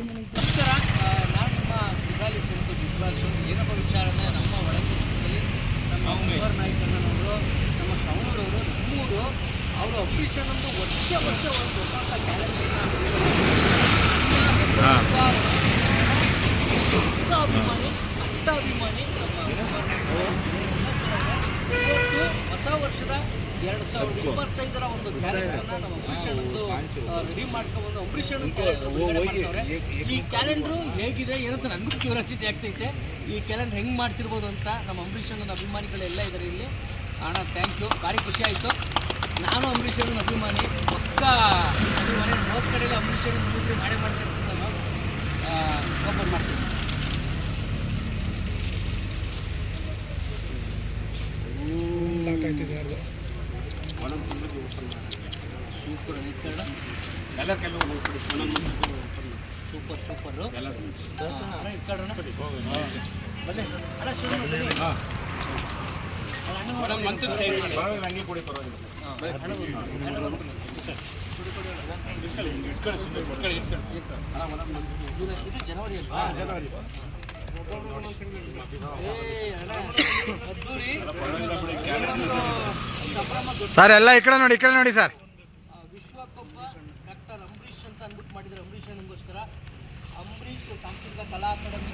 ನಮಸ್ಕಾರ. ನಾನು ನಿಮ್ಮ ಗುರಾಲಿ ಸಿಂಧು ಬಿಗ್ ಬಾಸ್ ಏನಪ್ಪ ವಿಚಾರ ಅಂದರೆ ನಮ್ಮ ಒಳಗೆ ಚಿತ್ರದಲ್ಲಿ ನಮ್ಮ ಉಮರ್ ನಾಯ್ಕ ಅಣ್ಣನವರು ನಮ್ಮ ಶ್ರವಣರವರು ನಮ್ಮೂರು ಅವರು ಅಫಿಷಿಯಲ್ ಒಂದು ವರ್ಷ ವರ್ಷ ಒಂದು ಹೊಸ ಹೊಸ ಕ್ಯಾಲೆಂಡರ್ನ ಹೊಸ ಅಭಿಮಾನಿ ಅಟ್ಟ ಅಭಿಮಾನಿ ನಮ್ಮ ಉಮರ್ ನಾಯ್ಕ ಅವರು. ಎಲ್ಲ ಸೇರಿದ್ದಾರೆ. ಇವತ್ತು ಹೊಸ ವರ್ಷದ ಎರಡು ಸಾವಿರದ ಇಪ್ಪತ್ತೈದರ ಒಂದು ಕ್ಯಾಲೆಂಡರ್ನ ಅಂಬರೀಷನ್ ಒಂದು ರೆಡಿ ಮಾಡ್ಕೊಂಡ್ಬಂದು ಅಂಬರೀಷನ್ ಮಾಡ್ತವ್ರೆ. ಈ ಕ್ಯಾಲೆಂಡ್ರು ಹೇಗಿದೆ ಏನಂತ ನನಗೂ ಕ್ಯೂರಿಯಾಸಿಟಿ ಆಗ್ತೈತೆ. ಈ ಕ್ಯಾಲೆಂಡರ್ ಹೆಂಗೆ ಮಾಡ್ತಿರ್ಬೋದು ಅಂತ ನಮ್ಮ ಅಂಬರೀಷನ್ ಅಭಿಮಾನಿಗಳೆಲ್ಲ ಇದ್ದಾರೆ ಇಲ್ಲಿ. ಅಣ್ಣ ಥ್ಯಾಂಕ್ ಯು ಭಾರಿ ಖುಷಿ ಆಯಿತು. ನಾನು ಅಂಬರೀಷನ್ ಅಭಿಮಾನಿ. ಪಕ್ಕ ಅಭಿಮಾನಿ. ಮೂವತ್ತು ಕಡೆಯಲ್ಲಿ ಅಂಬರೀಷನ್ ಮಾಡೇ ಮಾಡ್ತಿರ್ತೀನಿ ನಾನು ಓಪನ್ ಮಾಡ್ತೀನಿ. ಸೂಪರ್ ಕನ್ನಡ ಸೂಪರ್ ಸೂಪರು ಶುರು ಮಾಡಿ ಅಣ್ಣ, ಅಣ್ಣ ಇದು ಜನವರಿ ಅಲ್ವಾ ಏ ಸರ್, ಎಲ್ಲ ಈ ಕಡೆ ನೋಡಿ, ಈ ಕಡೆ ನೋಡಿ ಸರ್. ವಿಶ್ವಕೊಬ್ಬ ಡಾಕ್ಟರ್ ಅಂಬರೀಷ್ ಅಂತ ಅಂದ್ಬಿಟ್ಟು ಮಾಡಿದ್ದಾರೆ ಅಂಬರೀಷ್ ಅಣ್ಣಂಗೋಸ್ಕರ ಅಂಬರೀಷ್ ಸಾಂಸ್ಕೃತಿಕ ಕಲಾ ಅಕಾಡೆಮಿ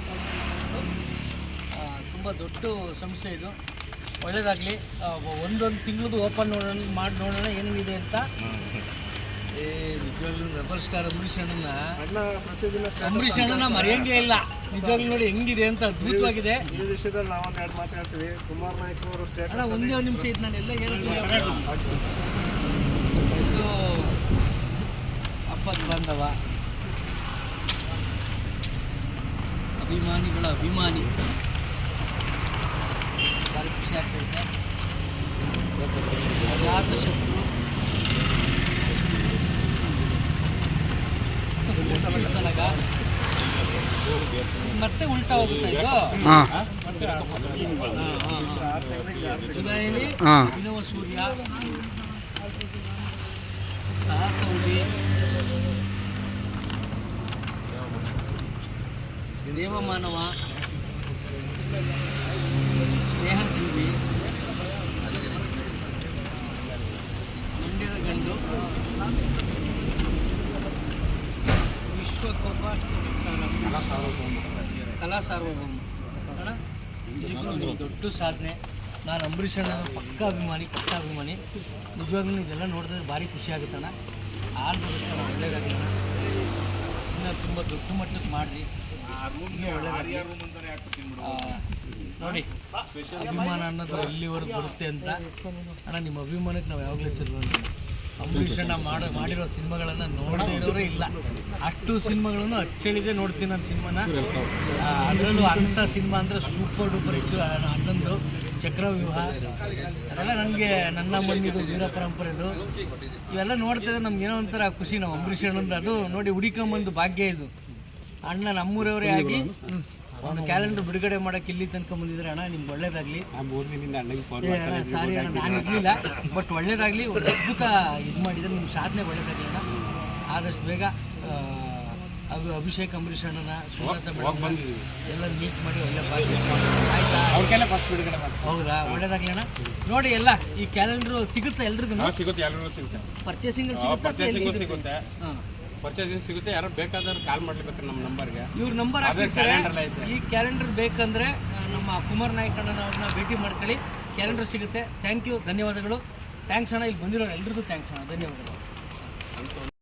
ತುಂಬ ದೊಡ್ಡ ಸಂಸ್ಥೆ ಇದು. ಒಳ್ಳೇದಾಗಲಿ. ಒಂದೊಂದು ತಿಂಗಳದು ಓಪನ್ ನೋಡೋಣ, ಮಾಡಿ ನೋಡೋಣ, ಏನೇನಿದೆ ಅಂತ. ಏ ನಿಜವಾಗ್ಲೂ ರೆಬಲ್ ಸ್ಟಾರ್ ಅಂಬರೀಷ್ ಅಣ್ಣನ ಅಂಬರೀಷ್ ಅಣ್ಣನ ಮರೆಯಂಗೆ ಇಲ್ಲ. ನಿಜವಾಗ್ಲೂ ನೋಡಿ ಹೆಂಗಿದೆ ಅಂತ ಅದ್ಭುತವಾಗಿದೆ. ಈ ವಿಷಯದಲ್ಲಿ ನಾವೊಂದು ಎರಡು ಮಾತಾಡ್ತೀವಿ ಕುಮಾರ್ ನಾಯ್ಕ ಅವರು ಸ್ಟೇಟ್ ಅಣ್ಣ ಒಂದೇ ಒಂದು ನಿಮಿಷ ಇದು ನಾನು ಎಲ್ಲ ಹೇಳ್ತೀನಿ ಇದು ಹಬ್ಬದ ಬಾಂಧವ. ಅಭಿಮಾನಿಗಳ ಅಭಿಮಾನಿ. ಭಾರಿ ಖುಷಿ ಆಗ್ತೈತೆ ಅಜಾತ ಶತ್ರು ಈ ಸಲಗ ಮತ್ತೆ ಉಲ್ಟಾ ಹೋಗುತ್ತಾ ಜುಲೈಲಿ ಅಭಿನವ ಸೂರ್ಯ ಸಾಹಸೌಲಿ ದೇವಮಾನವ ಸ್ನೇಹಜೀವಿ. ಕಲಾ ಸಾರ್ವಭೌಮ. ದೊಡ್ಡ ಸಾಧನೆ. ನಾನು ಅಂಬರೀಷ್ ಅಣ್ಣ ಪಕ್ಕ ಅಭಿಮಾನಿ ಪಕ್ಕ ಅಭಿಮಾನಿ. ನಿಜವಾಗ್ಲೂ ಇದೆಲ್ಲ ನೋಡಿದ್ರೆ ಭಾರಿ ಖುಷಿ ಆಗುತ್ತಣ್ಣ ಆಲ್ ಬರುತ್ತಲ್ಲ ಒಳ್ಳೇದಾಗಲ್ಲ ಇನ್ನೂ ತುಂಬ ದೊಡ್ಡ ಮಟ್ಟಕ್ಕೆ ಮಾಡಿರಿ. ಇನ್ನೂ ಒಳ್ಳೇದಾಗಿ ನೋಡಿ, ಅಭಿಮಾನ ಅನ್ನೋದು ಇಲ್ಲಿವರೆಗೂ ಬರುತ್ತೆ ಅಂತ. ಅಣ್ಣ, ನಿಮ್ಮ ಅಭಿಮಾನಕ್ಕೆ ನಾವು ಯಾವಾಗಲೂ ಚಲೋ ಅಂಬರೀಷ್ ಅಣ್ಣ ಮಾಡೋ ಮಾಡಿರೋ ಸಿನಿಮಾಗಳನ್ನ ನೋಡದೇ ಇಲ್ಲ. ಅಷ್ಟು ಸಿನಿಮಾಗಳನ್ನು ಅಚ್ಚಳಿದೆ ನೋಡ್ತೀನಿ ನನ್ನ ಸಿನಿಮಾನ. ಅದರಲ್ಲೂ ಅಂಥ ಸಿನಿಮಾ ಅಂದರೆ ಸೂಪರ್ ಡೂಪರ್ ಅಣ್ಣ- ಅಣ್ಣಂದು ಚಕ್ರವ್ಯೂಹ. ಅದೆಲ್ಲ ನನಗೆ ನನ್ನ ಮಣ್ಣಿದು ವೀರ ಪರಂಪರೆದು. ಇವೆಲ್ಲ ನೋಡ್ತಿದ್ರೆ ನಮ್ಗೆ ಏನೋ ಒಂಥರ ಖುಷಿ. ನಾವು ಅಂಬರೀಷ್ ಅಣ್ಣಂದು ಅದು ನೋಡಿ ಹುಡಿಕೊಂಬಂದು ಭಾಗ್ಯ ಇದು. ಅಣ್ಣ ನಮ್ಮೂರವರೇ ಆಗಿ ಒಂದು ಕ್ಯಾಲೆಂಡರ್ ಬಿಡುಗಡೆ ಮಾಡಕ್ಕೆ ಇಲ್ಲಿ ತನಕ ಬಂದಿದ್ರೆ ಅಣ್ಣ ನಿಮ್ಗೆ ಒಳ್ಳೇದಾಗಲಿ. ಸಾರಿ ಅಣ್ಣ ನಾನು ಇರಲಿಲ್ಲ ಬಟ್ ಒಳ್ಳೇದಾಗಲಿ ಒಂದು ಅದ್ಭುತ ಇದು ಮಾಡಿದ್ರೆ ನಿಮ್ಮ ಸಾಧನೆ ಒಳ್ಳೇದಾಗಲಿ ಅಣ್ಣ. ಆದಷ್ಟು ಬೇಗ ಅದು ಅಭಿಷೇಕ್ ಅಂಬರೀಷ್ ಅಣ್ಣನ ಸುಮಲತಾ ಮೇಡಮ್ ಎಲ್ಲ ಮೀಟ್ ಮಾಡಿ ಒಳ್ಳೆ ಭಾಷೆ ಆಯ್ತಾ? ಹೌದಾ? ಒಳ್ಳೇದಾಗಲಿ ಅಣ್ಣ. ನೋಡಿ ಎಲ್ಲ ಈ ಕ್ಯಾಲೆಂಡರ್ ಸಿಗುತ್ತೆ ಎಲ್ರಿಗೂ ಸಿಗುತ್ತಾ. ಪರ್ಚೇಸಿಂಗ್ ಸಿಗುತ್ತೆ. ಸಿಗುತ್ತೆ? ಹಾಂ. ಪರ್ಚೇಸಿಂಗ್ ಸಿಗುತ್ತೆ ಯಾರು ಬೇಕಾದವ್ರು ಕಾಲ್ ಮಾಡ್ಲಿಕ್ಕೆ ನಮ್ಮ ನಂಬರ್ಗೆ ಇವ್ರ ನಂಬರ್ ಅದೇ ಕ್ಯಾಲೆಂಡರ್ ಐತೆ. ಈ ಕ್ಯಾಲೆಂಡರ್ ಬೇಕಂದ್ರೆ ನಮ್ಮ ಕುಮಾರ್ ನಾಯ್ಕ ಅವ್ರನ್ನ ಭೇಟಿ ಮಾಡ್ಕೊಳ್ಳಿ. ಕ್ಯಾಲೆಂಡರ್ ಸಿಗುತ್ತೆ. ಥ್ಯಾಂಕ್ ಯು ಧನ್ಯವಾದಗಳು. ಥ್ಯಾಂಕ್ಸ್ ಅಣ್ಣ. ಇಲ್ಲಿ ಬಂದಿರೋ ಎಲ್ರಿಗೂ ಥ್ಯಾಂಕ್ಸ್ ಅಣ್ಣ. ಧನ್ಯವಾದಗಳು.